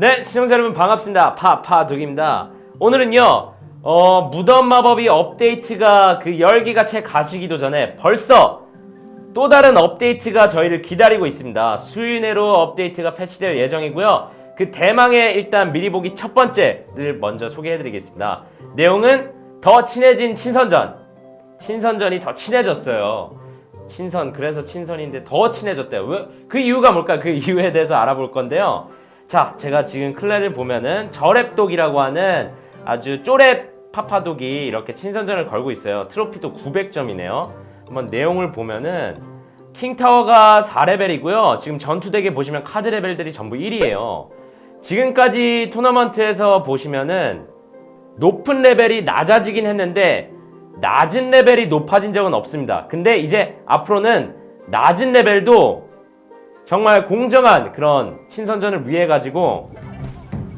네, 시청자 여러분 반갑습니다. 파파독입니다. 오늘은요, 어, 무덤 마법이 업데이트가 그 열기가 채 가시기도 전에 벌써 또 다른 업데이트가 저희를 기다리고 있습니다. 수일 내로 업데이트가 패치될 예정이고요. 그 대망의 일단 미리 보기 첫 번째를 먼저 소개해 드리겠습니다. 내용은 더 친해진 친선전. 친선전이 더 친해졌어요. 친선 그래서 친선인데 더 친해졌대요. 왜? 그 이유가 뭘까? 그 이유에 대해서 알아볼 건데요. 자, 제가 지금 클랜을 보면은 저랩독이라고 하는 아주 쪼랩 파파독이 이렇게 친선전을 걸고 있어요. 트로피도 900점이네요. 한번 내용을 보면은 킹타워가 4레벨이고요. 지금 전투덱에 보시면 카드 레벨들이 전부 1이에요. 지금까지 토너먼트에서 보시면은 높은 레벨이 낮아지긴 했는데 낮은 레벨이 높아진 적은 없습니다. 근데 이제 앞으로는 낮은 레벨도 정말 공정한 그런 친선전을 위해 가지고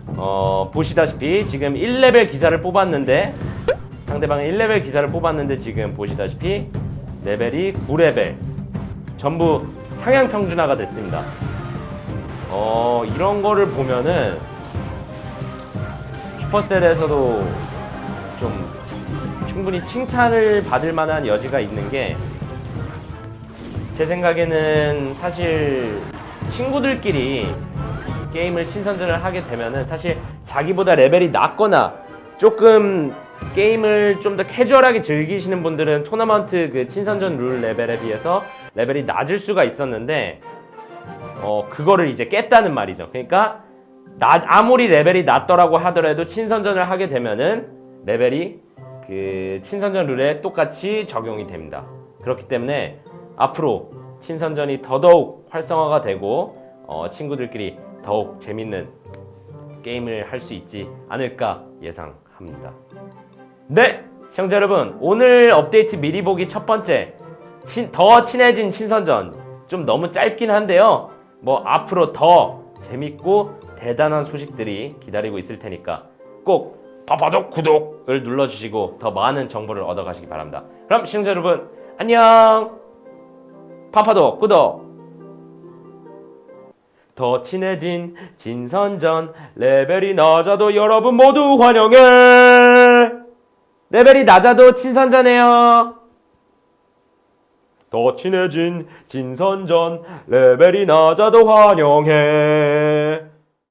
어, 보시다시피 지금 1레벨 기사를 뽑았는데 상대방이 1레벨 기사를 뽑았는데 지금 보시다시피 레벨이 9레벨 전부 상향 평준화가 됐습니다. 어, 이런 거를 보면은 슈퍼셀에서도 좀 충분히 칭찬을 받을 만한 여지가 있는 게 제 생각에는 사실 친구들끼리 게임을 친선전을 하게 되면은 사실 자기보다 레벨이 낮거나 조금 게임을 좀 더 캐주얼하게 즐기시는 분들은 토너먼트 그 친선전 룰 레벨에 비해서 레벨이 낮을 수가 있었는데 어 그거를 이제 깼다는 말이죠. 그러니까 낮 아무리 레벨이 낮더라고 하더라도 친선전을 하게 되면은 레벨이 그 친선전 룰에 똑같이 적용이 됩니다. 그렇기 때문에 앞으로 친선전이 더더욱 활성화가 되고 어, 친구들끼리 더욱 재밌는 게임을 할 수 있지 않을까 예상합니다. 네, 시청자 여러분 오늘 업데이트 미리 보기 첫 번째 친- 더 친해진 친선전 좀 너무 짧긴 한데요. 뭐 앞으로 더 재밌고 대단한 소식들이 기다리고 있을 테니까 꼭 파파독 구독을 눌러주시고 더 많은 정보를 얻어가시기 바랍니다. 그럼 시청자 여러분 안녕. 파파독 구독. 더 친해진 진선전 레벨이 낮아도 여러분 모두 환영해. 레벨이 낮아도 친선전해요. 더 친해진 진선전 레벨이 낮아도 환영해.